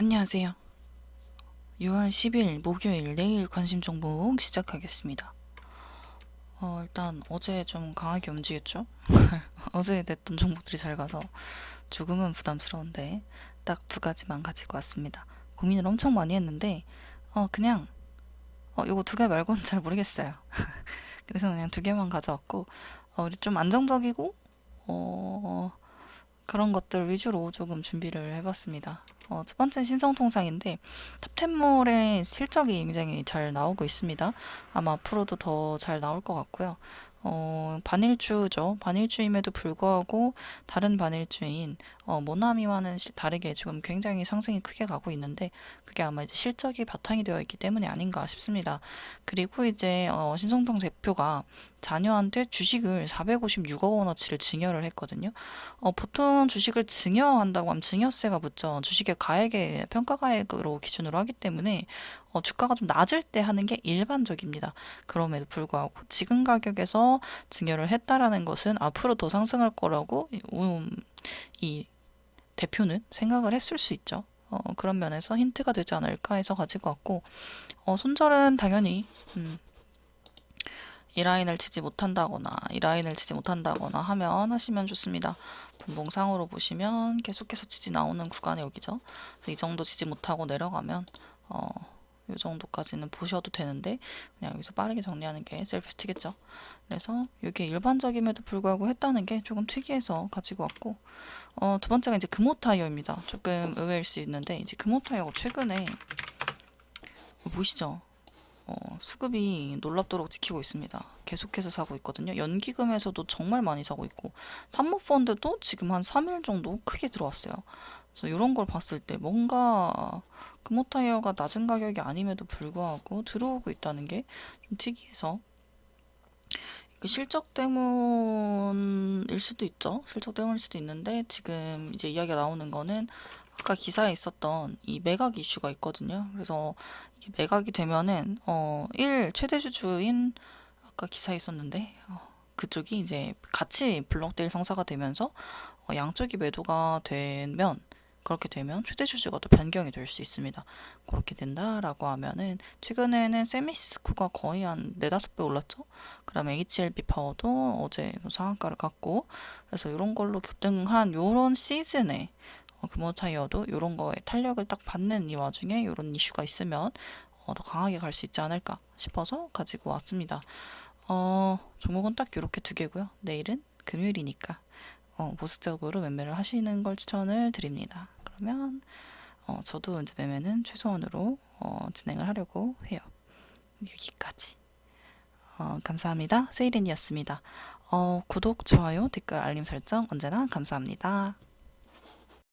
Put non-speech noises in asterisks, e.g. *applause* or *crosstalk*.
안녕하세요. 6월 10일 목요일 내일 관심 종목 시작하겠습니다. 어, 일단 어제 좀 강하게 움직였죠? *laughs* 어제 냈던 종목들이 잘 가서 조금은 부담스러운데 딱 두 가지만 가지고 왔습니다. 고민을 엄청 많이 했는데 어, 그냥 어, 요거 두 개 말고는 잘 모르겠어요. *laughs* 그래서 그냥 두 개만 가져왔고 어, 좀 안정적이고 어, 그런 것들 위주로 조금 준비를 해봤습니다. 어, 첫 번째 신성통상인데 탑텐몰의 실적이 굉장히 잘 나오고 있습니다. 아마 앞으로도 더 잘 나올 것 같고요. 어, 반일주죠. 반일주임에도 불구하고 다른 반일주인 어, 모나미와는 시- 다르게 지금 굉장히 상승이 크게 가고 있는데 그게 아마 실적이 바탕이 되어 있기 때문이 아닌가 싶습니다. 그리고 이제 어, 신성통 대표가 자녀한테 주식을 456억 원어치를 증여를 했거든요. 어, 보통 주식을 증여한다고 하면 증여세가 붙죠. 주식의 가액에 평가가액으로 기준으로 하기 때문에 어, 주가가 좀 낮을 때 하는 게 일반적입니다. 그럼에도 불구하고 지금 가격에서 증여를 했다라는 것은 앞으로 더 상승할 거라고 이, 음, 이 대표는 생각을 했을 수 있죠. 어, 그런 면에서 힌트가 되지 않을까 해서 가지고 왔고 어, 손절은 당연히 음, 이 라인을 치지 못한다거나 이 라인을 치지 못한다거나 하면 하시면 좋습니다. 분봉상으로 보시면 계속해서 지지 나오는 구간이 여기죠. 이 정도 지지 못하고 내려가면 어, 이 정도까지는 보셔도 되는데 그냥 여기서 빠르게 정리하는 게 제일 베스트겠죠. 그래서 이게 일반적임에도 불구하고 했다는 게 조금 특이해서 가지고 왔고 어, 두 번째가 이제 금호 타이어입니다. 조금 의외일 수 있는데 이제 금호 타이어가 최근에 보시죠. 어, 수급이 놀랍도록 지키고 있습니다. 계속해서 사고 있거든요. 연기금에서도 정말 많이 사고 있고 산모펀드도 지금 한 3일 정도 크게 들어왔어요. 그래서 이런 걸 봤을 때 뭔가 금호타이어가 낮은 가격이 아님에도 불구하고 들어오고 있다는 게 좀 특이해서 그 실적 때문일 수도 있죠. 실적 때문일 수도 있는데 지금 이제 이야기가 나오는 거는 아까 기사에 있었던 이 매각 이슈가 있거든요. 그래서 이게 매각이 되면은 어, 1 최대 주주인 아까 기사에 있었는데 어, 그쪽이 이제 같이 블록데일 성사가 되면서 어, 양쪽이 매도가 되면 그렇게 되면 최대 주주가 또 변경이 될 수 있습니다. 그렇게 된다라고 하면은 최근에는 세미시스코가 거의 한 네다섯 배 올랐죠. 그다음에 HLB 파워도 어제 상한가를 갔고 그래서 이런 걸로 급등한 요런 시즌에 어, 금호 타이어도 이런 거에 탄력을 딱 받는 이 와중에 이런 이슈가 있으면 어, 더 강하게 갈 수 있지 않을까 싶어서 가지고 왔습니다. 어, 종목은 딱 이렇게 두 개고요. 내일은 금요일이니까 어, 보수적으로 매매를 하시는 걸 추천을 드립니다. 그러면 어, 저도 이제 매매는 최소한으로 어, 진행을 하려고 해요. 여기까지. 어, 감사합니다. 세이렌이었습니다. 어, 구독, 좋아요, 댓글, 알림 설정 언제나 감사합니다.